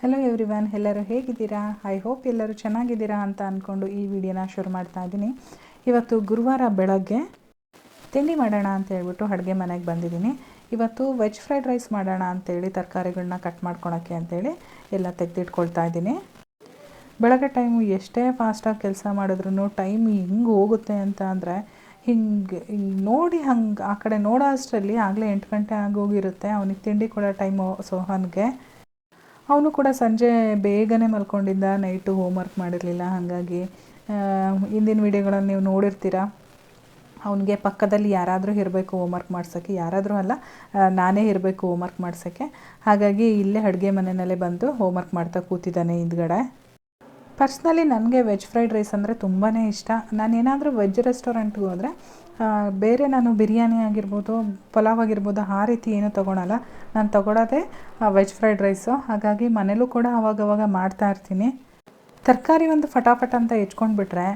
Hello everyone ಎಲ್ಲರೂ ಹೇಗಿದ್ದೀರಾ? I hope ಎಲ್ಲರೂ ಚೆನ್ನಾಗಿದ್ದೀರಾ ಅಂತ ಅಂದ್ಕೊಂಡು ಈ ವಿಡಿಯೋನ ಶುರು ಮಾಡ್ತಾ ಇದ್ದೀನಿ. ಇವತ್ತು ಗುರುವಾರ ಬೆಳಗ್ಗೆ ತಿಂಡಿ ಮಾಡೋಣ ಅಂತ ಹೇಳ್ಬಿಟ್ಟು ಅಡುಗೆ ಮನೆಗೆ ಬಂದಿದ್ದೀನಿ. ಇವತ್ತು ವೆಜ್ ಫ್ರೈಡ್ ರೈಸ್ ಮಾಡೋಣ ಅಂತೇಳಿ ತರಕಾರಿಗಳನ್ನ ಕಟ್ ಮಾಡ್ಕೊಳಕ್ಕೆ ಅಂತೇಳಿ ಎಲ್ಲ ತೆಗೆದಿಟ್ಕೊಳ್ತಾ ಇದ್ದೀನಿ. ಬೆಳಗ್ಗೆ ಟೈಮು ಎಷ್ಟೇ ಫಾಸ್ಟಾಗಿ ಕೆಲಸ ಮಾಡಿದ್ರು ಟೈಮ್ ಹಿಂಗೆ ಹೋಗುತ್ತೆ ಅಂತ ಅಂದರೆ ಹಿಂಗೆ ಹಿಂಗೆ ನೋಡಿ ಹಂಗೆ ಆ ಕಡೆ ನೋಡೋ ಅಷ್ಟರಲ್ಲಿ ಆಗಲೇ ಎಂಟು ಗಂಟೆ ಆಗೋಗಿರುತ್ತೆ. ಅವನಿಗೆ ತಿಂಡಿ ಕೊಡೋ ಟೈಮು ಸೋಹನ್ಗೆ. ಅವನು ಕೂಡ ಸಂಜೆ ಬೇಗನೆ ಮಲ್ಕೊಂಡಿದ್ದ ನೈಟು ಹೋಮ್ವರ್ಕ್ ಮಾಡಿರಲಿಲ್ಲ, ಹಾಗಾಗಿ ಹಿಂದಿನ ವಿಡಿಯೋಗಳನ್ನು ನೀವು ನೋಡಿರ್ತೀರ? ಅವನಿಗೆ ಪಕ್ಕದಲ್ಲಿ ಯಾರಾದರೂ ಇರಬೇಕು ಹೋಮ್ವರ್ಕ್ ಮಾಡ್ಸೋಕ್ಕೆ, ಯಾರಾದರೂ ಅಲ್ಲ ನಾನೇ ಇರಬೇಕು ಹೋಮ್ವರ್ಕ್ ಮಾಡ್ಸೋಕ್ಕೆ. ಹಾಗಾಗಿ ಇಲ್ಲೇ ಅಡುಗೆ ಮನೆಯಲ್ಲೇ ಬಂದು ಹೋಮ್ವರ್ಕ್ ಮಾಡ್ತಾ ಕೂತಿದ್ದಾನೆ ಹಿಂದ್ಗಡೆ. ಪರ್ಸ್ನಲಿ ನನಗೆ ವೆಜ್ ಫ್ರೈಡ್ ರೈಸ್ ಅಂದರೆ ತುಂಬಾ ಇಷ್ಟ. ನಾನು ಏನಾದರೂ ವೆಜ್ ರೆಸ್ಟೋರೆಂಟ್ಗೆ ಹೋದರೆ ಬೇರೆ ನಾನು ಬಿರಿಯಾನಿ ಆಗಿರ್ಬೋದು, ಪಲಾವ್ ಆಗಿರ್ಬೋದು, ಆ ರೀತಿ ಏನೂ ತೊಗೊಳಲ್ಲ. ನಾನು ತೊಗೊಳೋದೇ ವೆಜ್ ಫ್ರೈಡ್ ರೈಸು ಹಾಗಾಗಿ ಮನೇಲೂ ಕೂಡ ಅವಾಗವಾಗ ಮಾಡ್ತಾ ಇರ್ತೀನಿ. ತರಕಾರಿ ಒಂದು ಫಟಾಫಟ ಅಂತ ಹೆಚ್ಕೊಂಡ್ಬಿಟ್ರೆ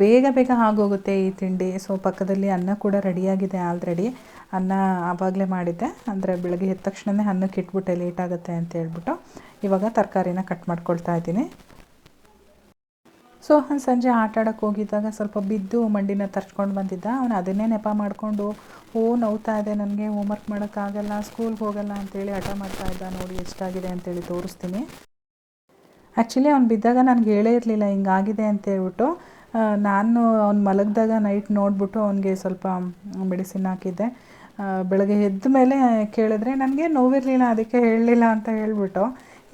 ಬೇಗ ಬೇಗ ಆಗೋಗುತ್ತೆ ಈ ತಿಂಡಿ. ಸೊ ಪಕ್ಕದಲ್ಲಿ ಅನ್ನ ಕೂಡ ರೆಡಿಯಾಗಿದೆ ಆಲ್ರೆಡಿ ಅನ್ನ ಆವಾಗಲೇ ಮಾಡಿದ್ದೆ. ಅಂದರೆ ಬೆಳಗ್ಗೆ ಎದ್ದ ತಕ್ಷಣವೇ ಅನ್ನಕ್ಕೆ ಇಟ್ಬಿಟ್ಟೆ ಲೇಟ್ ಆಗುತ್ತೆ ಅಂತ ಹೇಳ್ಬಿಟ್ಟು ಇವಾಗ ತರಕಾರಿನ ಕಟ್ ಮಾಡ್ಕೊಳ್ತಾ ಇದ್ದೀನಿ. ಸೊ ಅವ್ನು ಸಂಜೆ ಆಟ ಆಡೋಕ್ಕೆ ಹೋಗಿದ್ದಾಗ ಸ್ವಲ್ಪ ಬಿದ್ದು ಮಂಡಿನ ತರ್ಚ್ಕೊಂಡು ಬಂದಿದ್ದ. ಅವನು ಅದನ್ನೇ ನೆಪ ಮಾಡಿಕೊಂಡು, ಓ, ನೋವ್ತಾ ಇದೆ, ನನಗೆ ಹೋಮ್ವರ್ಕ್ ಮಾಡೋಕ್ಕಾಗಲ್ಲ ಸ್ಕೂಲ್ಗೆ ಹೋಗಲ್ಲ ಅಂತೇಳಿ ಹಠ ಮಾಡ್ತಾ ಇದ್ದ. ನೋಡಿ, ಎಷ್ಟಾಗಿದೆ ಅಂತೇಳಿ ತೋರಿಸ್ತೀನಿ. ಆ್ಯಕ್ಚುಲಿ ಅವ್ನು ಬಿದ್ದಾಗ ನನಗೆ ಹೇಳೇ ಇರಲಿಲ್ಲ, ಹಿಂಗಾಗಿದೆ ಅಂತ ಹೇಳ್ಬಿಟ್ಟು ನಾನು ಅವ್ನು ಮಲಗಿದಾಗ ನೈಟ್ ನೋಡಿಬಿಟ್ಟು ಅವನಿಗೆ ಸ್ವಲ್ಪ ಮೆಡಿಸಿನ್ ಹಾಕಿದ್ದೆ. ಬೆಳಗ್ಗೆ ಎದ್ದ ಮೇಲೆ ಕೇಳಿದ್ರೆ, ನನಗೆ ನೋವಿರಲಿಲ್ಲ, ಅದಕ್ಕೆ ಹೇಳಲಿಲ್ಲ ಅಂತ ಹೇಳ್ಬಿಟ್ಟು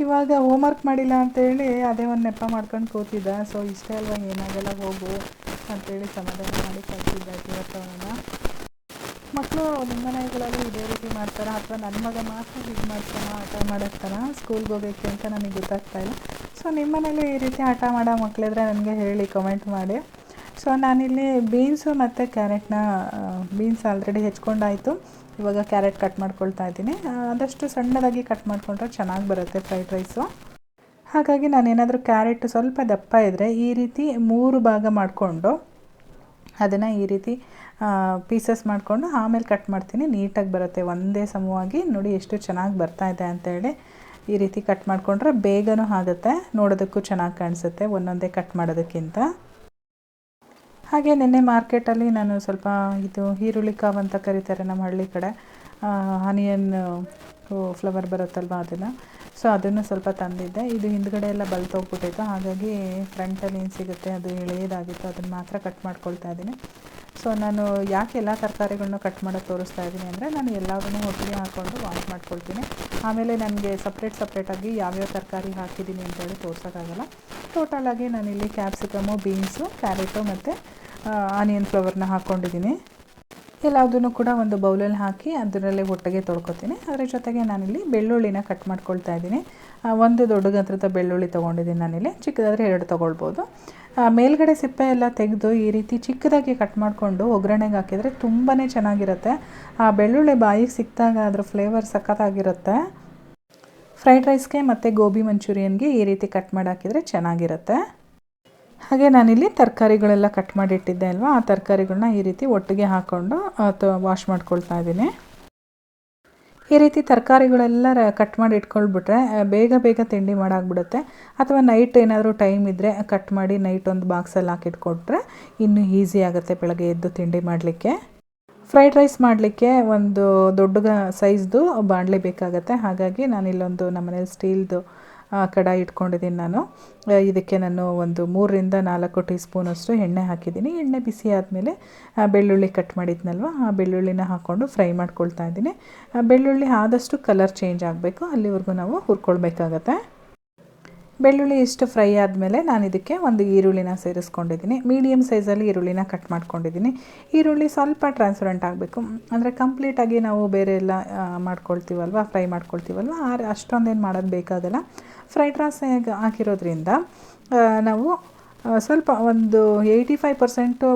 ಇವಾಗ ಹೋಮ್ವರ್ಕ್ ಮಾಡಿಲ್ಲ ಅಂತೇಳಿ ಅದೇ ಒಂದು ನೆಪ ಮಾಡ್ಕೊಂಡು ಕೂತಿದ್ದ. ಸೊ ಇಷ್ಟೇ ಅಲ್ವಾ ಏನಾಗಲ್ಲ, ಹೋಗು ಅಂತೇಳಿ ಸಮಾಧಾನ ಮಾಡಿ ಕಳಿಸಿದ್ದ ಇವತ್ತವನ್ನ ಮಕ್ಕಳು ನಿಮ್ಮ ಮನೆಗಳಲ್ಲಿ ಇದೇ ರೀತಿ ಮಾಡ್ತಾರ? ಅಥವಾ ನನ್ನ ಮಗ ಮಾತ್ರ ಇದು ಮಾಡ್ತಾನ? ಆಟ ಮಾಡಿಸ್ತಾನ ಸ್ಕೂಲ್ಗೆ ಹೋಗೋಕ್ಕೆ ಅಂತ ನನಗೆ ಗೊತ್ತಾಗ್ತಾ ಇಲ್ಲ. ಸೊ ನಿಮ್ಮ ಮನೇಲಿ ಈ ರೀತಿ ಆಟ ಮಾಡೋ ಮಕ್ಕಳಿದ್ರೆ ನನಗೆ ಹೇಳಿ ಕಮೆಂಟ್ ಮಾಡಿ. ಸೊ ನಾನಿಲ್ಲಿ ಬೀನ್ಸು ಮತ್ತು ಕ್ಯಾರೆಟ್ನ ಬೀನ್ಸ್ ಆಲ್ರೆಡಿ ಹೆಚ್ಕೊಂಡಾಯಿತು. ಇವಾಗ ಕ್ಯಾರೆಟ್ ಕಟ್ ಮಾಡ್ಕೊಳ್ತಾ ಇದ್ದೀನಿ. ಆದಷ್ಟು ಸಣ್ಣದಾಗಿ ಕಟ್ ಮಾಡಿಕೊಂಡ್ರೆ ಚೆನ್ನಾಗಿ ಬರುತ್ತೆ ಫ್ರೈಡ್ ರೈಸು ಹಾಗಾಗಿ ನಾನೇನಾದರೂ ಕ್ಯಾರೆಟ್ ಸ್ವಲ್ಪ ದಪ್ಪ ಇದ್ದರೆ ಈ ರೀತಿ ಮೂರು ಭಾಗ ಮಾಡಿಕೊಂಡು ಅದನ್ನು ಈ ರೀತಿ ಪೀಸಸ್ ಮಾಡಿಕೊಂಡು ಆಮೇಲೆ ಕಟ್ ಮಾಡ್ತೀನಿ. ನೀಟಾಗಿ ಬರುತ್ತೆ. ಒಂದೇ ಸಮವಾಗಿ ನೋಡಿ ಎಷ್ಟು ಚೆನ್ನಾಗಿ ಬರ್ತಾ ಇದೆ ಅಂತೇಳಿ ಈ ರೀತಿ ಕಟ್ ಮಾಡಿಕೊಂಡ್ರೆ ಬೇಗನೂ ಆಗುತ್ತೆ. ನೋಡೋದಕ್ಕೂ ಚೆನ್ನಾಗಿ ಕಾಣಿಸುತ್ತೆ ಒಂದೊಂದೇ ಕಟ್ ಮಾಡೋದಕ್ಕಿಂತ. ಹಾಗೆ ನಿನ್ನೆ ಮಾರ್ಕೆಟಲ್ಲಿ ನಾನು ಸ್ವಲ್ಪ ಇದು ಈರುಳ್ಳಿ ಕಾವ್ ಅಂತ ಕರೀತಾರೆ ನಮ್ಮ ಹಳ್ಳಿ ಕಡೆ. ಆನಿಯನ್ ಫ್ಲವರ್ ಬರುತ್ತಲ್ವ ಅದನ್ನು. ಸೊ ಅದನ್ನು ಸ್ವಲ್ಪ ತಂದಿದ್ದೆ. ಇದು ಹಿಂದ್ಗಡೆ ಎಲ್ಲ ಬಲ್ತೋಗ್ಬಿಟ್ಟಿತ್ತು ಹಾಗಾಗಿ ಫ್ರಂಟಲ್ಲಿ ಏನು ಸಿಗುತ್ತೆ ಅದು ಎಳೆಯದಾಗಿತ್ತು. ಅದನ್ನು ಮಾತ್ರ ಕಟ್ ಮಾಡ್ಕೊಳ್ತಾ ಇದ್ದೀನಿ. ಸೊ ನಾನು ಯಾಕೆ ಎಲ್ಲ ತರಕಾರಿಗಳನ್ನೂ ಕಟ್ ಮಾಡೋಕ್ಕೆ ತೋರಿಸ್ತಾ ಇದ್ದೀನಿ ಅಂದರೆ ನಾನು ಎಲ್ಲವನ್ನೂ ಒಟ್ಟಿಗೆ ಹಾಕ್ಕೊಂಡು ವಾಶ್ ಮಾಡ್ಕೊಳ್ತೀನಿ. ಆಮೇಲೆ ನನಗೆ ಸಪ್ರೇಟ್ ಸಪ್ರೇಟಾಗಿ ಯಾವ್ಯಾವ ತರಕಾರಿ ಹಾಕಿದ್ದೀನಿ ಅಂತೇಳಿ ತೋರ್ಸೋಕ್ಕಾಗಲ್ಲ. ಟೋಟಲಾಗಿ ನಾನಿಲ್ಲಿ ಕ್ಯಾಪ್ಸಿಕಮು ಬೀನ್ಸು ಕ್ಯಾರೆಟು ಮತ್ತು ಆನಿಯನ್ ಫ್ಲವರ್ನ ಹಾಕ್ಕೊಂಡಿದ್ದೀನಿ ಎಲ್ಲದನ್ನು ಕೂಡ ಒಂದು ಬೌಲಲ್ಲಿ ಹಾಕಿ ಅದರಲ್ಲೇ ಒಟ್ಟಿಗೆ ತೊಳ್ಕೊತೀನಿ. ಅದರ ಜೊತೆಗೆ ನಾನಿಲ್ಲಿ ಬೆಳ್ಳುಳ್ಳಿನ ಕಟ್ ಮಾಡ್ಕೊಳ್ತಾ ಇದ್ದೀನಿ. ಒಂದು ದೊಡ್ಡ ಗಾತ್ರದ ಬೆಳ್ಳುಳ್ಳಿ ತೊಗೊಂಡಿದ್ದೀನಿ ನಾನಿಲ್ಲಿ. ಚಿಕ್ಕದಾದರೆ ಎರಡು ತೊಗೊಳ್ಬೋದು. ಮೇಲ್ಗಡೆ ಸಿಪ್ಪೆ ಎಲ್ಲ ತೆಗೆದು ಈ ರೀತಿ ಚಿಕ್ಕದಾಗಿ ಕಟ್ ಮಾಡಿಕೊಂಡು ಒಗ್ಗರಣೆಗೆ ಹಾಕಿದರೆ ತುಂಬಾ ಚೆನ್ನಾಗಿರುತ್ತೆ. ಆ, ಬೆಳ್ಳುಳ್ಳಿ ಬಾಯಿಗೆ ಸಿಕ್ಕಿದಾಗ ಅದರ ಫ್ಲೇವರ್ ಸಖತ್ತಾಗಿರುತ್ತೆ. ಫ್ರೈಡ್ ರೈಸ್ಗೆ ಮತ್ತು ಗೋಬಿ ಮಂಚೂರಿಯನ್ಗೆ ಈ ರೀತಿ ಕಟ್ ಮಾಡಿ ಹಾಕಿದರೆ ಚೆನ್ನಾಗಿರುತ್ತೆ. ಹಾಗೆ ನಾನಿಲ್ಲಿ ತರಕಾರಿಗಳೆಲ್ಲ ಕಟ್ ಮಾಡಿಟ್ಟಿದ್ದೆ ಅಲ್ವಾ? ಆ ತರಕಾರಿಗಳನ್ನ ಈ ರೀತಿ ಒಟ್ಟಿಗೆ ಹಾಕ್ಕೊಂಡು ವಾಶ್ ಮಾಡ್ಕೊಳ್ತಾ ಇದ್ದೀನಿ. ಈ ರೀತಿ ತರಕಾರಿಗಳೆಲ್ಲ ಕಟ್ ಮಾಡಿ ಇಟ್ಕೊಳ್ಬಿಟ್ರೆ ಬೇಗ ಬೇಗ ತಿಂಡಿ ಮಾಡಾಗ್ಬಿಡುತ್ತೆ. ಅಥವಾ ನೈಟ್ ಏನಾದರೂ ಟೈಮ್ ಇದ್ದರೆ ಕಟ್ ಮಾಡಿ ನೈಟ್ ಒಂದು ಬಾಕ್ಸಲ್ಲಿ ಹಾಕಿಟ್ಕೊಟ್ರೆ ಇನ್ನೂ ಈಸಿ ಆಗುತ್ತೆ ಬೆಳಗ್ಗೆ ಎದ್ದು ತಿಂಡಿ ಮಾಡಲಿಕ್ಕೆ. ಫ್ರೈಡ್ ರೈಸ್ ಮಾಡಲಿಕ್ಕೆ ಒಂದು ದೊಡ್ಡ ಸೈಜ್ದು ಬಾಣಲೆ ಬೇಕಾಗುತ್ತೆ. ಹಾಗಾಗಿ ನಾನಿಲ್ಲೊಂದು ನಮ್ಮನೇಲಿ ಸ್ಟೀಲ್ದು ಕಡಾಯಿ ಇಟ್ಕೊಂಡಿದ್ದೀನಿ ನಾನು. ಇದಕ್ಕೆ ನಾನು ಒಂದು ಮೂರರಿಂದ ನಾಲ್ಕು ಟೀ ಸ್ಪೂನಷ್ಟು ಎಣ್ಣೆ ಹಾಕಿದ್ದೀನಿ. ಎಣ್ಣೆ ಬಿಸಿ ಆದಮೇಲೆ ಬೆಳ್ಳುಳ್ಳಿ ಕಟ್ ಮಾಡಿದ್ನಲ್ವ, ಆ ಬೆಳ್ಳುಳ್ಳಿನ ಹಾಕ್ಕೊಂಡು ಫ್ರೈ ಮಾಡ್ಕೊಳ್ತಾ ಇದ್ದೀನಿ. ಬೆಳ್ಳುಳ್ಳಿ ಆದಷ್ಟು ಕಲರ್ ಚೇಂಜ್ ಆಗಬೇಕು. ಅಲ್ಲಿವರೆಗೂ ನಾವು ಹುರ್ಕೊಳ್ಬೇಕಾಗತ್ತೆ. ಬೆಳ್ಳುಳ್ಳಿ ಇಷ್ಟು ಫ್ರೈ ಆದಮೇಲೆ ನಾನು ಇದಕ್ಕೆ ಒಂದು ಈರುಳ್ಳಿನ ಸೇರಿಸ್ಕೊಂಡಿದ್ದೀನಿ. ಮೀಡಿಯಮ್ ಸೈಜಲ್ಲಿ ಈರುಳ್ಳಿನ ಕಟ್ ಮಾಡ್ಕೊಂಡಿದ್ದೀನಿ. ಈರುಳ್ಳಿ ಸ್ವಲ್ಪ ಟ್ರಾನ್ಸ್ಪರೆಂಟ್ ಆಗಬೇಕು. ಅಂದರೆ ಕಂಪ್ಲೀಟಾಗಿ ನಾವು ಬೇರೆ ಎಲ್ಲ ಮಾಡ್ಕೊಳ್ತೀವಲ್ವ ಫ್ರೈ ಮಾಡ್ಕೊಳ್ತೀವಲ್ವ, ಆ ಅಷ್ಟೊಂದೇನು ಮಾಡೋದು ಬೇಕಾಗಲ್ಲ. ಫ್ರೈಡ್ ರೈಸ್ ಹಾಕಿರೋದ್ರಿಂದ ನಾವು ಸ್ವಲ್ಪ ಒಂದು ಏಯ್ಟಿ ಫೈವ್ ಪರ್ಸೆಂಟು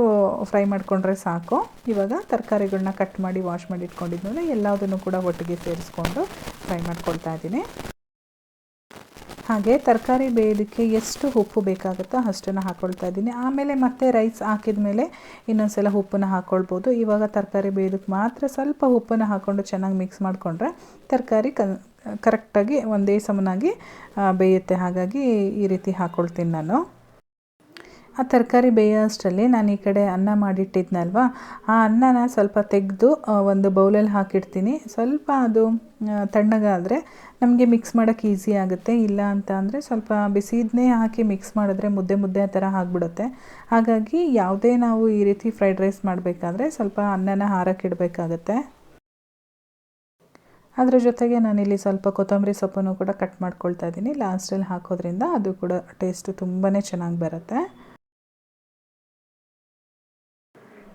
ಫ್ರೈ ಮಾಡಿಕೊಂಡ್ರೆ ಸಾಕು. ಇವಾಗ ತರಕಾರಿಗಳನ್ನ ಕಟ್ ಮಾಡಿ ವಾಶ್ ಮಾಡಿ ಇಟ್ಕೊಂಡಿದ್ಮೇಲೆ ಎಲ್ಲದನ್ನು ಕೂಡ ಒಟ್ಟಿಗೆ ಸೇರಿಸ್ಕೊಂಡು ಫ್ರೈ ಮಾಡ್ಕೊಳ್ತಾ ಇದ್ದೀನಿ. ಹಾಗೆ ತರಕಾರಿ ಬೇಯೋದಕ್ಕೆ ಎಷ್ಟು ಉಪ್ಪು ಬೇಕಾಗುತ್ತೋ ಅಷ್ಟನ್ನು ಹಾಕ್ಕೊಳ್ತಾ ಇದ್ದೀನಿ. ಆಮೇಲೆ ಮತ್ತೆ ರೈಸ್ ಹಾಕಿದ ಮೇಲೆ ಇನ್ನೊಂದ್ಸಲ ಉಪ್ಪನ್ನ ಹಾಕ್ಕೊಳ್ಬೋದು ಇವಾಗ ತರಕಾರಿ ಬೇಯೋದಕ್ಕೆ ಮಾತ್ರ ಸ್ವಲ್ಪ ಉಪ್ಪನ್ನು ಹಾಕ್ಕೊಂಡು ಚೆನ್ನಾಗಿ ಮಿಕ್ಸ್ ಮಾಡಿಕೊಂಡ್ರೆ ತರಕಾರಿ ಕ ಕರೆಕ್ಟಾಗಿ ಒಂದೇ ಸಮನಾಗಿ ಬೇಯುತ್ತೆ. ಹಾಗಾಗಿ ಈ ರೀತಿ ಹಾಕ್ಕೊಳ್ತೀನಿ ನಾನು. ಆ ತರಕಾರಿ ಬೇಯೋ ಅಷ್ಟರಲ್ಲಿ ನಾನು ಈ ಕಡೆ ಅನ್ನ ಮಾಡಿಟ್ಟಿದ್ನಲ್ವ? ಆ ಅನ್ನನ ಸ್ವಲ್ಪ ತೆಗೆದು ಒಂದು ಬೌಲಲ್ಲಿ ಹಾಕಿಡ್ತೀನಿ. ಸ್ವಲ್ಪ ಅದು ತಣ್ಣಗಾದರೆ ನಮಗೆ ಮಿಕ್ಸ್ ಮಾಡೋಕ್ಕೆ ಈಸಿ ಆಗುತ್ತೆ. ಇಲ್ಲ ಅಂತ ಅಂದರೆ ಸ್ವಲ್ಪ ಬಿಸಿದನ್ನೇ ಹಾಕಿ ಮಿಕ್ಸ್ ಮಾಡಿದ್ರೆ ಮುದ್ದೆ ಮುದ್ದೆ ಥರ ಆಗಿಬಿಡುತ್ತೆ. ಹಾಗಾಗಿ ಯಾವುದೇ ನಾವು ಈ ರೀತಿ ಫ್ರೈಡ್ ರೈಸ್ ಮಾಡಬೇಕಾದ್ರೆ ಸ್ವಲ್ಪ ಅನ್ನನ ಹಾರಕ್ಕಿಡಬೇಕಾಗತ್ತೆ ಅದರ ಜೊತೆಗೆ ನಾನಿಲ್ಲಿ ಸ್ವಲ್ಪ ಕೊತ್ತಂಬರಿ ಸೊಪ್ಪನ್ನು ಕೂಡ ಕಟ್ ಮಾಡ್ಕೊಳ್ತಾ ಇದ್ದೀನಿ. ಲಾಸ್ಟಲ್ಲಿ ಹಾಕೋದ್ರಿಂದ ಅದು ಕೂಡ ಟೇಸ್ಟು ತುಂಬಾ ಚೆನ್ನಾಗಿ ಬರುತ್ತೆ.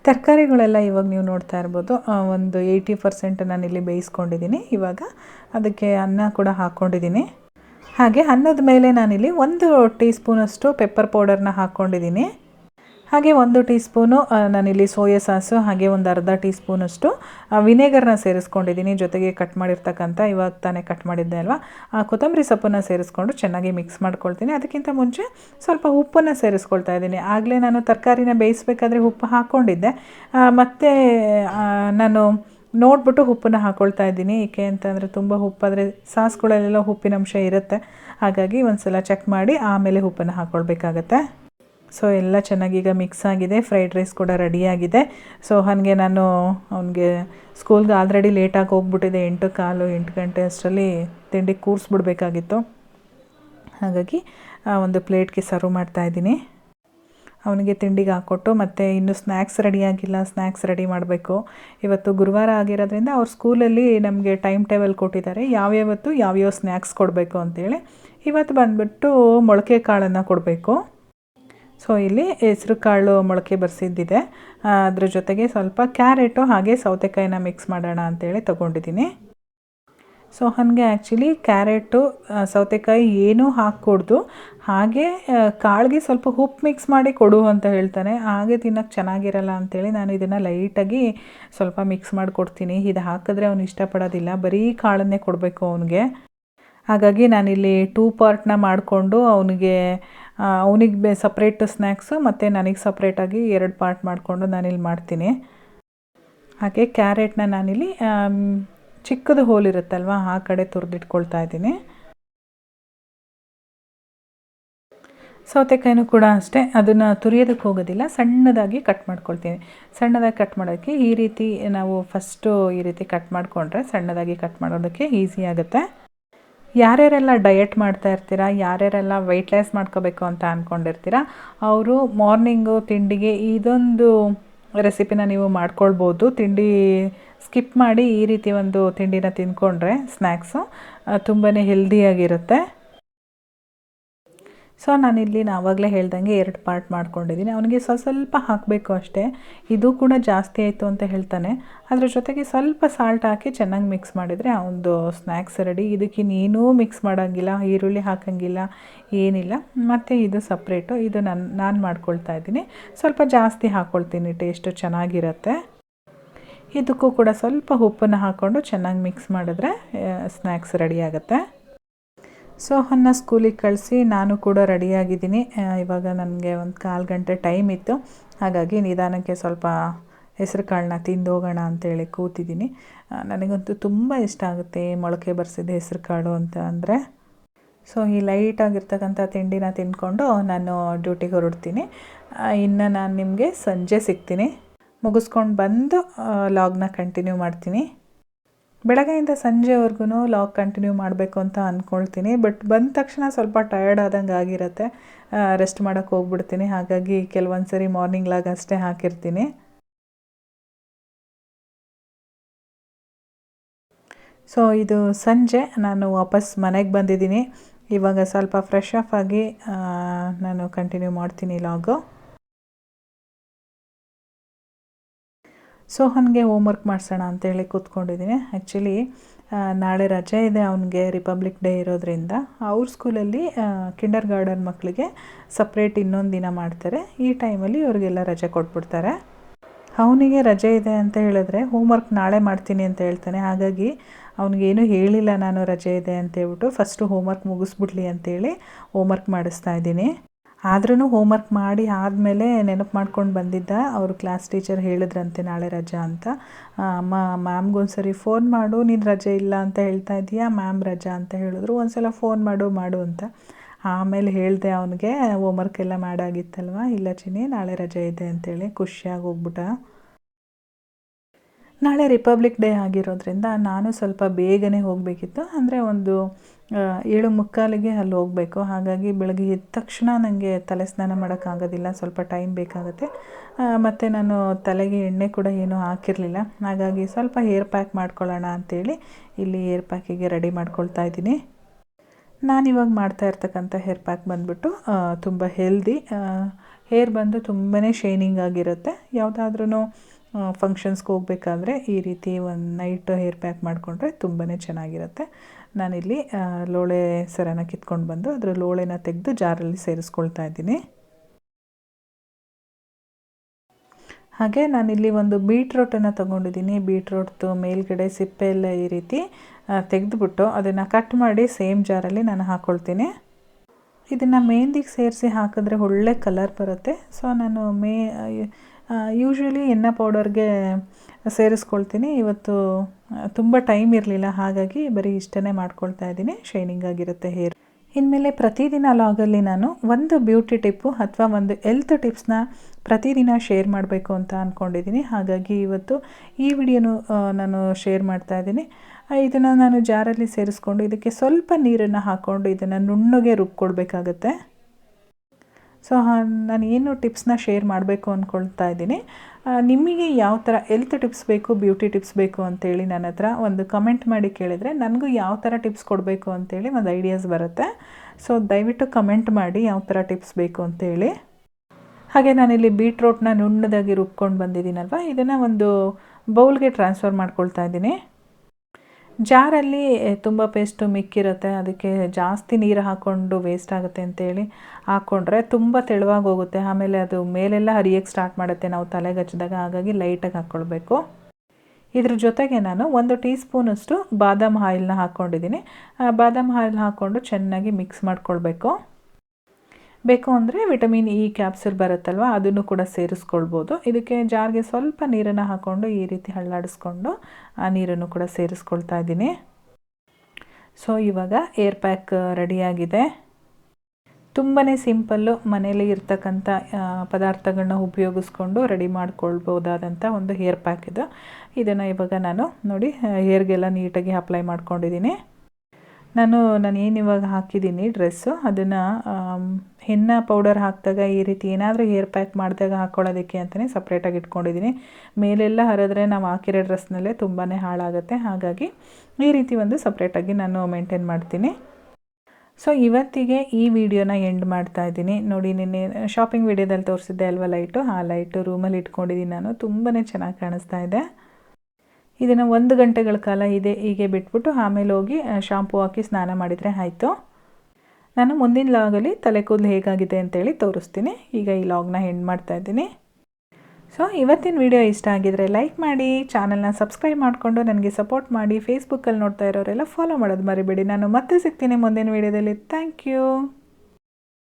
ತರಕಾರಿಗಳೆಲ್ಲ ಇವಾಗ ನೀವು ನೋಡ್ತಾ ಇರ್ಬೋದು ಒಂದು ಏಯ್ಟಿ ಪರ್ಸೆಂಟ್ ಇಲ್ಲಿ ಬೇಯಿಸ್ಕೊಂಡಿದ್ದೀನಿ. ಇವಾಗ ಅದಕ್ಕೆ ಅನ್ನ ಕೂಡ ಹಾಕ್ಕೊಂಡಿದ್ದೀನಿ. ಹಾಗೆ ಅನ್ನದ ಮೇಲೆ ನಾನಿಲ್ಲಿ ಒಂದು ಟೀ ಸ್ಪೂನಷ್ಟು ಪೆಪ್ಪರ್ ಪೌಡರ್ನ ಹಾಕ್ಕೊಂಡಿದ್ದೀನಿ. ಹಾಗೆ ಒಂದು ಟೀ ಸ್ಪೂನು ನಾನಿಲ್ಲಿ ಸೋಯಾ ಸಾಸು, ಹಾಗೆ ಒಂದು ಅರ್ಧ ಟೀ ಸ್ಪೂನಷ್ಟು ವಿನೆಗರ್ನ ಸೇರಿಸ್ಕೊಂಡಿದ್ದೀನಿ. ಜೊತೆಗೆ ಕಟ್ ಮಾಡಿರ್ತಕ್ಕಂಥ, ಇವಾಗ ತಾನೇ ಕಟ್ ಮಾಡಿದ್ದೆ ಅಲ್ವಾ? ಆ, ಕೊತ್ತಂಬರಿ ಸೊಪ್ಪನ್ನು ಸೇರಿಸ್ಕೊಂಡು ಚೆನ್ನಾಗಿ ಮಿಕ್ಸ್ ಮಾಡ್ಕೊಳ್ತೀನಿ. ಅದಕ್ಕಿಂತ ಮುಂಚೆ ಸ್ವಲ್ಪ ಉಪ್ಪನ್ನು ಸೇರಿಸ್ಕೊಳ್ತಾ ಇದ್ದೀನಿ. ಆಗಲೇ ನಾನು ತರಕಾರಿನ ಬೇಯಿಸ್ಬೇಕಾದ್ರೆ ಉಪ್ಪು ಹಾಕ್ಕೊಂಡಿದ್ದೆ. ಮತ್ತೆ ನಾನು ನೋಡ್ಬಿಟ್ಟು ಉಪ್ಪನ್ನು ಹಾಕ್ಕೊಳ್ತಾ ಇದ್ದೀನಿ. ಏಕೆ ಅಂತಂದರೆ ತುಂಬ ಉಪ್ಪಾದರೆ ಸಾಸ್ಗಳಲ್ಲೆಲ್ಲ ಉಪ್ಪಿನಂಶ ಇರುತ್ತೆ. ಹಾಗಾಗಿ ಒಂದು ಸಲ ಚೆಕ್ ಮಾಡಿ ಆಮೇಲೆ ಉಪ್ಪನ್ನು ಹಾಕ್ಕೊಳ್ಬೇಕಾಗತ್ತೆ ಸೊ ಎಲ್ಲ ಚೆನ್ನಾಗಿ ಈಗ ಮಿಕ್ಸ್ ಆಗಿದೆ. ಫ್ರೈಡ್ ರೈಸ್ ಕೂಡ ರೆಡಿಯಾಗಿದೆ ಸೊ ಹಾಗೆ ನಾನು ಅವನಿಗೆ ಸ್ಕೂಲ್ಗೆ ಆಲ್ರೆಡಿ ಲೇಟಾಗಿ ಹೋಗ್ಬಿಟ್ಟಿದೆ. ಎಂಟು ಕಾಲು, ಎಂಟು ಗಂಟೆ ಅಷ್ಟರಲ್ಲಿ ತಿಂಡಿ ಕೂರಿಸ್ಬಿಡ್ಬೇಕಾಗಿತ್ತು. ಹಾಗಾಗಿ ಒಂದು ಪ್ಲೇಟ್ಗೆ ಸರ್ವ್ ಮಾಡ್ತಾ ಇದ್ದೀನಿ. ಅವನಿಗೆ ತಿಂಡಿಗೆ ಹಾಕ್ಕೊಟ್ಟು ಮತ್ತು ಇನ್ನೂ ಸ್ನ್ಯಾಕ್ಸ್ ರೆಡಿ ಆಗಿಲ್ಲ. ಸ್ನ್ಯಾಕ್ಸ್ ರೆಡಿ ಮಾಡಬೇಕು. ಇವತ್ತು ಗುರುವಾರ ಆಗಿರೋದ್ರಿಂದ ಅವ್ರ ಸ್ಕೂಲಲ್ಲಿ ನಮಗೆ ಟೈಮ್ ಟೇಬಲ್ ಕೊಟ್ಟಿದ್ದಾರೆ. ಯಾವ್ಯಾವತ್ತು ಯಾವ್ಯಾವ ಸ್ನ್ಯಾಕ್ಸ್ ಕೊಡಬೇಕು ಅಂತೇಳಿ. ಇವತ್ತು ಬಂದುಬಿಟ್ಟು ಮೊಳಕೆ ಕಾಳನ್ನು ಕೊಡಬೇಕು. ಸೊ ಇಲ್ಲಿ ಹೆಸ್ರು ಕಾಳು ಮೊಳಕೆ ಬರ್ಸಿದ್ದಿದೆ. ಅದ್ರ ಜೊತೆಗೆ ಸ್ವಲ್ಪ ಕ್ಯಾರೆಟು ಹಾಗೆ ಸೌತೆಕಾಯಿನ ಮಿಕ್ಸ್ ಮಾಡೋಣ ಅಂತೇಳಿ ತೊಗೊಂಡಿದ್ದೀನಿ. ಸೊ ಹಾಗೆ ಆ್ಯಕ್ಚುಲಿ ಕ್ಯಾರೆಟು ಸೌತೆಕಾಯಿ ಏನೂ ಹಾಕ್ಕೊಡ್ದು, ಹಾಗೆ ಕಾಳಿಗೆ ಸ್ವಲ್ಪ ಉಪ್ಪು ಮಿಕ್ಸ್ ಮಾಡಿ ಕೊಡು ಅಂತ ಹೇಳ್ತಾನೆ. ಹಾಗೆ ತಿನ್ನೋಕ್ಕೆ ಚೆನ್ನಾಗಿರಲ್ಲ ಅಂತೇಳಿ ನಾನು ಇದನ್ನು ಲೈಟಾಗಿ ಸ್ವಲ್ಪ ಮಿಕ್ಸ್ ಮಾಡಿ ಕೊಡ್ತೀನಿ ಇದು ಹಾಕಿದ್ರೆ ಅವ್ನು ಇಷ್ಟಪಡೋದಿಲ್ಲ. ಬರೀ ಕಾಳನ್ನೇ ಕೊಡಬೇಕು ಅವನಿಗೆ. ಹಾಗಾಗಿ ನಾನಿಲ್ಲಿ ಟೂ ಪಾರ್ಟ್ನ ಮಾಡಿಕೊಂಡು ಅವನಿಗೆ ಅವನಿಗೆ ಬೆ ಸಪ್ರೇಟ್ ಸ್ನ್ಯಾಕ್ಸು ಮತ್ತು ನನಗೆ ಸಪ್ರೇಟಾಗಿ ಎರಡು ಪಾರ್ಟ್ ಮಾಡಿಕೊಂಡು ನಾನಿಲ್ಲಿ ಮಾಡ್ತೀನಿ. ಹಾಗೆ ಕ್ಯಾರೆಟ್ನ ನಾನಿಲ್ಲಿ ಚಿಕ್ಕದು ಹೋಲ್ ಇರುತ್ತಲ್ವ, ಆ ಕಡೆ ತುರಿದಿಟ್ಕೊಳ್ತಾ ಇದ್ದೀನಿ. ಸೌತೆಕಾಯಿನೂ ಕೂಡ ಅಷ್ಟೇ, ಅದನ್ನು ತುರಿಯೋದಕ್ಕೆ ಹೋಗೋದಿಲ್ಲ, ಸಣ್ಣದಾಗಿ ಕಟ್ ಮಾಡ್ಕೊಳ್ತೀನಿ. ಸಣ್ಣದಾಗಿ ಕಟ್ ಮಾಡೋದಕ್ಕೆ ಈ ರೀತಿ ನಾವು ಫಸ್ಟು ಈ ರೀತಿ ಕಟ್ ಮಾಡಿಕೊಂಡ್ರೆ ಸಣ್ಣದಾಗಿ ಕಟ್ ಮಾಡೋದಕ್ಕೆ ಈಸಿ ಆಗುತ್ತೆ. ಯಾರ್ಯಾರೆಲ್ಲ ಡಯಟ್ ಮಾಡ್ತಾ ಇರ್ತೀರಾ, ಯಾರ್ಯಾರೆಲ್ಲ ವೆಯ್ಟ್ ಲಾಸ್ ಮಾಡ್ಕೋಬೇಕು ಅಂತ ಅಂದ್ಕೊಂಡಿರ್ತೀರಾ ಅವರು ಮಾರ್ನಿಂಗು ತಿಂಡಿಗೆ ಇದೊಂದು ರೆಸಿಪಿನ ನೀವು ಮಾಡ್ಕೊಳ್ಬೋದು. ತಿಂಡಿ ಸ್ಕಿಪ್ ಮಾಡಿ ಈ ರೀತಿ ಒಂದು ತಿಂಡಿನ ತಿಂದ್ಕೊಂಡ್ರೆ ಸ್ನ್ಯಾಕ್ಸು ತುಂಬಾ ಹೆಲ್ದಿಯಾಗಿರುತ್ತೆ ಸೊ ನಾನಿಲ್ಲಿ ನಾವಾಗಲೇ ಹೇಳ್ದಂಗೆ ಎರಡು ಪಾರ್ಟ್ ಮಾಡ್ಕೊಂಡಿದ್ದೀನಿ. ಅವನಿಗೆ ಸ್ವಲ್ಪ ಸ್ವಲ್ಪ ಹಾಕಬೇಕು ಅಷ್ಟೇ. ಇದು ಕೂಡ ಜಾಸ್ತಿ ಆಯಿತು ಅಂತ ಹೇಳ್ತಾನೆ. ಅದರ ಜೊತೆಗೆ ಸ್ವಲ್ಪ ಸಾಲ್ಟ್ ಹಾಕಿ ಚೆನ್ನಾಗಿ ಮಿಕ್ಸ್ ಮಾಡಿದರೆ ಅವನದು ಸ್ನ್ಯಾಕ್ಸ್ ರೆಡಿ ಇದಕ್ಕಿನ್ನೇನೂ ಮಿಕ್ಸ್ ಮಾಡೋಂಗಿಲ್ಲ, ಈರುಳ್ಳಿ ಹಾಕೋಂಗಿಲ್ಲ, ಏನಿಲ್ಲ. ಮತ್ತು ಇದು ಸಪ್ರೇಟು ಇದು ನಾನು ನಾನು ಮಾಡ್ಕೊಳ್ತಾ ಇದ್ದೀನಿ. ಸ್ವಲ್ಪ ಜಾಸ್ತಿ ಹಾಕ್ಕೊಳ್ತೀನಿ ಟೇಸ್ಟು ಚೆನ್ನಾಗಿರುತ್ತೆ. ಇದಕ್ಕೂ ಕೂಡ ಸ್ವಲ್ಪ ಉಪ್ಪನ್ನು ಹಾಕ್ಕೊಂಡು ಚೆನ್ನಾಗಿ ಮಿಕ್ಸ್ ಮಾಡಿದ್ರೆ ಸ್ನ್ಯಾಕ್ಸ್ ರೆಡಿ ಆಗುತ್ತೆ. ಸೊ ಅನ್ನ ಸ್ಕೂಲಿಗೆ ಕಳಿಸಿ ನಾನು ಕೂಡ ರೆಡಿಯಾಗಿದ್ದೀನಿ. ಇವಾಗ ನನಗೆ ಒಂದು ಕಾಲು ಗಂಟೆ ಟೈಮ್ ಇತ್ತು. ಹಾಗಾಗಿ ನಿಧಾನಕ್ಕೆ ಸ್ವಲ್ಪ ಹೆಸರು ಕಾಳನ್ನ ತಿಂದು ಹೋಗೋಣ ಅಂತೇಳಿ ಕೂತಿದ್ದೀನಿ. ನನಗಂತೂ ತುಂಬ ಇಷ್ಟ ಆಗುತ್ತೆ ಮೊಳಕೆ ಬರ್ಸಿದ ಹೆಸರು ಕಾಳು ಅಂತ ಅಂದರೆ. ಸೊ ಈ ಲೈಟಾಗಿರ್ತಕ್ಕಂಥ ತಿಂಡಿನ ತಿಂದ್ಕೊಂಡು ನಾನು ಡ್ಯೂಟಿಗೆ ಹೊರಡ್ತೀನಿ. ಇನ್ನು ನಾನು ನಿಮಗೆ ಸಂಜೆ ಸಿಗ್ತೀನಿ. ಮುಗಿಸ್ಕೊಂಡು ಬಂದು ಲಾಗ್ನ ಕಂಟಿನ್ಯೂ ಮಾಡ್ತೀನಿ. ಬೆಳಗ್ಗೆಯಿಂದ ಸಂಜೆವರೆಗೂ ಲಾಗ್ ಕಂಟಿನ್ಯೂ ಮಾಡಬೇಕು ಅಂತ ಅಂದ್ಕೊಳ್ತೀನಿ ಬಟ್ ಬಂದ ತಕ್ಷಣ ಸ್ವಲ್ಪ ಟಯರ್ಡ್ ಆದಂಗೆ ಆಗಿರುತ್ತೆ. ರೆಸ್ಟ್ ಮಾಡೋಕ್ಕೆ ಹೋಗ್ಬಿಡ್ತೀನಿ. ಹಾಗಾಗಿ ಕೆಲವೊಂದು ಸರಿ ಮಾರ್ನಿಂಗ್ ಲಾಗ್ ಅಷ್ಟೇ ಹಾಕಿರ್ತೀನಿ. ಸೊ ಇದು ಸಂಜೆ. ನಾನು ವಾಪಸ್ ಮನೆಗೆ ಬಂದಿದ್ದೀನಿ. ಇವಾಗ ಸ್ವಲ್ಪ ಫ್ರೆಶ್ ಅಪ್ ಆಗಿ ನಾನು ಕಂಟಿನ್ಯೂ ಮಾಡ್ತೀನಿ ಲಾಗು. ಸೋಹನ್ಗೆ ಹೋಮ್ವರ್ಕ್ ಮಾಡಿಸೋಣ ಅಂತೇಳಿ ಕೂತ್ಕೊಂಡಿದ್ದೀನಿ. ಆ್ಯಕ್ಚುಲಿ ನಾಳೆ ರಜೆ ಇದೆ ಅವನಿಗೆ ರಿಪಬ್ಲಿಕ್ ಡೇ ಇರೋದ್ರಿಂದ. ಅವ್ರ ಸ್ಕೂಲಲ್ಲಿ ಕಿಂಡರ್ ಗಾರ್ಡನ್ ಮಕ್ಕಳಿಗೆ ಸಪ್ರೇಟ್ ಇನ್ನೊಂದು ದಿನ ಮಾಡ್ತಾರೆ. ಈ ಟೈಮಲ್ಲಿ ಇವ್ರಿಗೆಲ್ಲ ರಜೆ ಕೊಟ್ಬಿಡ್ತಾರೆ. ಅವನಿಗೆ ರಜೆ ಇದೆ ಅಂತ ಹೇಳಿದ್ರೆ ಹೋಮ್ವರ್ಕ್ ನಾಳೆ ಮಾಡ್ತೀನಿ ಅಂತ ಹೇಳ್ತಾನೆ. ಹಾಗಾಗಿ ಅವನಿಗೇನು ಹೇಳಿಲ್ಲ ನಾನು ರಜೆ ಇದೆ ಅಂತ ಹೇಳ್ಬಿಟ್ಟು ಫಸ್ಟು ಹೋಮ್ವರ್ಕ್ ಮುಗಿಸ್ಬಿಡ್ಲಿ ಅಂತೇಳಿ ಹೋಮ್ವರ್ಕ್ ಮಾಡಿಸ್ತಾ ಇದ್ದೀನಿ. ಆದ್ರೂ ಹೋಮ್ವರ್ಕ್ ಮಾಡಿ ಆದಮೇಲೆ ನೆನಪು ಮಾಡ್ಕೊಂಡು ಬಂದಿದ್ದ. ಅವರು ಕ್ಲಾಸ್ ಟೀಚರ್ ಹೇಳಿದ್ರಂತೆ ನಾಳೆ ರಜಾ ಅಂತ. ಅಮ್ಮ ಮ್ಯಾಮ್ಗೊಂದ್ಸರಿ ಫೋನ್ ಮಾಡು, ನೀನು ರಜೆ ಇಲ್ಲ ಅಂತ ಹೇಳ್ತಾ ಇದೀಯಾ? ಮ್ಯಾಮ್ ರಜಾ ಅಂತ ಹೇಳಿದ್ರು. ಒಂದ್ಸಲ ಫೋನ್ ಮಾಡು ಮಾಡು ಅಂತ. ಆಮೇಲೆ ಹೇಳಿದೆ ಅವನಿಗೆ ಹೋಮ್ವರ್ಕ್ ಎಲ್ಲ ಮಾಡಾಗಿತ್ತಲ್ವ? ಇಲ್ಲ ಚಿನಿ ನಾಳೆ ರಜೆ ಇದೆ ಅಂತೇಳಿ ಖುಷಿಯಾಗಿ ಹೋಗ್ಬಿಟ್ಟ. ನಾಳೆ ರಿಪಬ್ಲಿಕ್ ಡೇ ಆಗಿರೋದ್ರಿಂದ ನಾನು ಸ್ವಲ್ಪ ಬೇಗನೆ ಹೋಗಬೇಕಿತ್ತು. ಅಂದರೆ ಒಂದು ಏಳು ಮುಕ್ಕಾಲಿಗೆ ಅಲ್ಲಿ ಹೋಗಬೇಕು. ಹಾಗಾಗಿ ಬೆಳಗ್ಗೆ ಎದ್ದ ತಕ್ಷಣ ನನಗೆ ತಲೆ ಸ್ನಾನ ಮಾಡೋಕ್ಕಾಗೋದಿಲ್ಲ ಸ್ವಲ್ಪ ಟೈಮ್ ಬೇಕಾಗುತ್ತೆ. ಮತ್ತು ನಾನು ತಲೆಗೆ ಎಣ್ಣೆ ಕೂಡ ಏನೂ ಹಾಕಿರಲಿಲ್ಲ. ಹಾಗಾಗಿ ಸ್ವಲ್ಪ ಹೇರ್ ಪ್ಯಾಕ್ ಮಾಡ್ಕೊಳ್ಳೋಣ ಅಂತೇಳಿ ಇಲ್ಲಿ ಹೇರ್ ಪ್ಯಾಕಿಗೆ ರೆಡಿ ಮಾಡ್ಕೊಳ್ತಾ ಇದ್ದೀನಿ. ನಾನಿವಾಗ ಮಾಡ್ತಾ ಇರ್ತಕ್ಕಂಥ ಹೇರ್ ಪ್ಯಾಕ್ ಬಂದ್ಬಿಟ್ಟು ತುಂಬ ಹೆಲ್ದಿ ಹೇರ್ ಬಂದು ತುಂಬಾ ಶೈನಿಂಗ್ ಆಗಿರುತ್ತೆ. ಯಾವುದಾದ್ರೂ ಫಂಕ್ಷನ್ಸ್ಗೆ ಹೋಗಬೇಕಾದ್ರೆ ಈ ರೀತಿ ಒಂದು ನೈಟ್ ಹೇರ್ ಪ್ಯಾಕ್ ಮಾಡಿಕೊಂಡ್ರೆ ತುಂಬಾ ಚೆನ್ನಾಗಿರುತ್ತೆ. ನಾನಿಲ್ಲಿ ಲೋಳೆ ಸರನ ಕಿತ್ಕೊಂಡು ಬಂದು ಅದರ ಲೋಳೆನ ತೆಗೆದು ಜಾರಲ್ಲಿ ಸೇರಿಸ್ಕೊಳ್ತಾ ಇದ್ದೀನಿ. ಹಾಗೆ ನಾನಿಲ್ಲಿ ಒಂದು ಬೀಟ್ರೋಟನ್ನು ತೊಗೊಂಡಿದ್ದೀನಿ. ಬೀಟ್ರೋಟ್ದು ಮೇಲ್ಗಡೆ ಸಿಪ್ಪೆ ಎಲ್ಲ ಈ ರೀತಿ ತೆಗೆದುಬಿಟ್ಟು ಅದನ್ನು ಕಟ್ ಮಾಡಿ ಸೇಮ್ ಜಾರಲ್ಲಿ ನಾನು ಹಾಕ್ಕೊಳ್ತೀನಿ ಇದನ್ನು ಮೆಹಂದಿಗೆ ಸೇರಿಸಿ ಹಾಕಿದ್ರೆ ಒಳ್ಳೆ ಕಲರ್ ಬರುತ್ತೆ. ಸೊ ನಾನು ಮೇ ಯೂಶ್ವಲಿ ಎಣ್ಣೆ ಪೌಡರ್ಗೆ ಸೇರಿಸ್ಕೊಳ್ತೀನಿ. ಇವತ್ತು ತುಂಬ ಟೈಮ್ ಇರಲಿಲ್ಲ. ಹಾಗಾಗಿ ಬರೀ ಇಷ್ಟನೇ ಮಾಡ್ಕೊಳ್ತಾ ಇದ್ದೀನಿ. ಶೈನಿಂಗ್ ಆಗಿರುತ್ತೆ ಹೇರ್ ಇನ್ಮೇಲೆ ಪ್ರತಿದಿನ ಲಾಗಲ್ಲಿ ನಾನು ಒಂದು ಬ್ಯೂಟಿ ಟಿಪ್ಪು ಅಥವಾ ಒಂದು ಎಲ್ತ್ ಟಿಪ್ಸ್ನ ಪ್ರತಿದಿನ ಶೇರ್ ಮಾಡಬೇಕು ಅಂತ ಅಂದ್ಕೊಂಡಿದ್ದೀನಿ ಹಾಗಾಗಿ ಇವತ್ತು ಈ ವಿಡಿಯೋನು ನಾನು ಶೇರ್ ಮಾಡ್ತಾ ಇದ್ದೀನಿ. ಇದನ್ನು ನಾನು ಜಾರಲ್ಲಿ ಸೇರಿಸ್ಕೊಂಡು ಇದಕ್ಕೆ ಸ್ವಲ್ಪ ನೀರನ್ನು ಹಾಕ್ಕೊಂಡು ಇದನ್ನು ನುಣ್ಣಗೆ ರುಬ್ಕೊಡ್ಬೇಕಾಗತ್ತೆ. ಸೊ ನಾನು ಏನು ಟಿಪ್ಸ್ನ ಶೇರ್ ಮಾಡಬೇಕು ಅಂದ್ಕೊಳ್ತಾ ಇದ್ದೀನಿ. ನಿಮಗೆ ಯಾವ ಥರ ಎಲ್ತ್ ಟಿಪ್ಸ್ ಬೇಕು ಬ್ಯೂಟಿ ಟಿಪ್ಸ್ ಬೇಕು ಅಂತೇಳಿ ನನ್ನ ಹತ್ರ ಒಂದು ಕಮೆಂಟ್ ಮಾಡಿ ಕೇಳಿದರೆ ನನಗೂ ಯಾವ ಥರ ಟಿಪ್ಸ್ ಕೊಡಬೇಕು ಅಂತೇಳಿ ಒಂದು ಐಡಿಯಾಸ್ ಬರುತ್ತೆ. ಸೊ ದಯವಿಟ್ಟು ಕಮೆಂಟ್ ಮಾಡಿ ಯಾವ ಥರ ಟಿಪ್ಸ್ ಬೇಕು ಅಂತೇಳಿ. ಹಾಗೆ ನಾನಿಲ್ಲಿ ಬೀಟ್ರೋಟ್ನ ನುಣ್ಣದಾಗಿ ರುಬ್ಕೊಂಡು ಬಂದಿದ್ದೀನಲ್ವ? ಇದನ್ನು ಒಂದು ಬೌಲ್ಗೆ ಟ್ರಾನ್ಸ್ಫರ್ ಮಾಡ್ಕೊಳ್ತಾ ಇದ್ದೀನಿ. ಜಾರಲ್ಲಿ ತುಂಬ ಪೇಸ್ಟು ಮಿಕ್ಕಿರುತ್ತೆ. ಅದಕ್ಕೆ ಜಾಸ್ತಿ ನೀರು ಹಾಕ್ಕೊಂಡು ವೇಸ್ಟ್ ಆಗುತ್ತೆ ಅಂತೇಳಿ ಹಾಕ್ಕೊಂಡ್ರೆ ತುಂಬ ತೆಳುವಾಗಿ ಹೋಗುತ್ತೆ. ಆಮೇಲೆ ಅದು ಮೇಲೆಲ್ಲ ಹರಿಯೋಕ್ಕೆ ಸ್ಟಾರ್ಟ್ ಮಾಡುತ್ತೆ. ನಾವು ತಲೆಗೆ ಹಚ್ಚಿದಾಗ ಹಾಗಾಗಿ ಲೈಟಾಗಿ ಹಾಕ್ಕೊಳ್ಬೇಕು ಇದ್ರ ಜೊತೆಗೆ ನಾನು ಒಂದು ಟೀ ಸ್ಪೂನಷ್ಟು ಬಾದಾಮ್ ಆಯಿಲ್ನ ಹಾಕ್ಕೊಂಡಿದ್ದೀನಿ ಬಾದಾಮ್ ಆಯಿಲ್ ಹಾಕ್ಕೊಂಡು ಚೆನ್ನಾಗಿ ಮಿಕ್ಸ್ ಮಾಡ್ಕೊಳ್ಬೇಕು. ಬೇಕು ಅಂದರೆ ವಿಟಮಿನ್ ಇ ಕ್ಯಾಪ್ಸೂಲ್ ಬರುತ್ತಲ್ವ, ಅದನ್ನು ಕೂಡ ಸೇರಿಸ್ಕೊಳ್ಬೋದು. ಇದಕ್ಕೆ ಜಾರ್ಗೆ ಸ್ವಲ್ಪ ನೀರನ್ನು ಹಾಕ್ಕೊಂಡು ಈ ರೀತಿ ಹಳ್ಳಾಡಿಸ್ಕೊಂಡು ಆ ನೀರನ್ನು ಕೂಡ ಸೇರಿಸ್ಕೊಳ್ತಾ ಇದ್ದೀನಿ. ಸೊ ಇವಾಗ ಏರ್ ಪ್ಯಾಕ್ ರೆಡಿಯಾಗಿದೆ. ತುಂಬಾ ಸಿಂಪಲ್ಲು ಮನೇಲಿ ಇರ್ತಕ್ಕಂಥ ಪದಾರ್ಥಗಳನ್ನ ಉಪಯೋಗಿಸ್ಕೊಂಡು ರೆಡಿ ಮಾಡ್ಕೊಳ್ಬೋದಾದಂಥ ಒಂದು ಹೇರ್ ಪ್ಯಾಕ್ ಇದು. ಇದನ್ನು ಇವಾಗ ನಾನು ನೋಡಿ, ಹೇರ್ಗೆಲ್ಲ ನೀಟಾಗಿ ಅಪ್ಲೈ ಮಾಡ್ಕೊಂಡಿದ್ದೀನಿ. ನಾನು ನಾನು ಏನು ಇವಾಗ ಹಾಕಿದ್ದೀನಿ ಡ್ರೆಸ್ಸು, ಅದನ್ನು ಹೆನ್ನ ಪೌಡರ್ ಹಾಕಿದಾಗ ಈ ರೀತಿ ಏನಾದರೂ ಹೇರ್ ಪ್ಯಾಕ್ ಮಾಡಿದಾಗ ಹಾಕ್ಕೊಳ್ಳೋದಕ್ಕೆ ಅಂತಲೇ ಸಪ್ರೇಟಾಗಿ ಇಟ್ಕೊಂಡಿದ್ದೀನಿ. ಮೇಲೆಲ್ಲ ಹರಿದ್ರೆ ನಾವು ಹಾಕಿರೋ ಡ್ರೆಸ್ನಲ್ಲೇ ತುಂಬಾ ಹಾಳಾಗುತ್ತೆ. ಹಾಗಾಗಿ ಈ ರೀತಿ ಒಂದು ಸಪ್ರೇಟಾಗಿ ನಾನು ಮೇಂಟೈನ್ ಮಾಡ್ತೀನಿ. ಸೊ ಇವತ್ತಿಗೆ ಈ ವಿಡಿಯೋನ ಎಂಡ್ ಮಾಡ್ತಾ ಇದ್ದೀನಿ. ನೋಡಿ, ನಿನ್ನೆ ಶಾಪಿಂಗ್ ವಿಡಿಯೋದಲ್ಲಿ ತೋರಿಸಿದ್ದೆ ಅಲ್ವಾ ಲೈಟು ಆ ಲೈಟು ರೂಮಲ್ಲಿ ಇಟ್ಕೊಂಡಿದ್ದೀನಿ ನಾನು. ತುಂಬಾ ಚೆನ್ನಾಗಿ ಕಾಣಿಸ್ತಾ ಇದೆ. ಇದನ್ನು ಒಂದು ಗಂಟೆಗಳ ಕಾಲ ಇದೆ, ಹೀಗೆ ಬಿಟ್ಬಿಟ್ಟು ಆಮೇಲೆ ಹೋಗಿ ಶಾಂಪು ಹಾಕಿ ಸ್ನಾನ ಮಾಡಿದರೆ ಆಯಿತು. ನಾನು ಮುಂದಿನ ಲಾಗಲ್ಲಿ ತಲೆ ಕೂದಲು ಹೇಗಾಗಿದೆ ಅಂತೇಳಿ ತೋರಿಸ್ತೀನಿ. ಈಗ ಈ ಲಾಗ್ನ ಎಂಡ್ ಮಾಡ್ತಾ ಇದ್ದೀನಿ. ಸೊ ಇವತ್ತಿನ ವಿಡಿಯೋ ಇಷ್ಟ ಆಗಿದರೆ ಲೈಕ್ ಮಾಡಿ ಚಾನಲ್ನ ಸಬ್ಸ್ಕ್ರೈಬ್ ಮಾಡಿಕೊಂಡು ನನಗೆ ಸಪೋರ್ಟ್ ಮಾಡಿ ಫೇಸ್ಬುಕ್ಕಲ್ಲಿ ನೋಡ್ತಾ ಇರೋರೆಲ್ಲ ಫಾಲೋ ಮಾಡೋದು ಮರಿಬೇಡಿ. ನಾನು ಮತ್ತೆ ಸಿಗ್ತೀನಿ ಮುಂದಿನ ವಿಡಿಯೋದಲ್ಲಿ ಥ್ಯಾಂಕ್ ಯು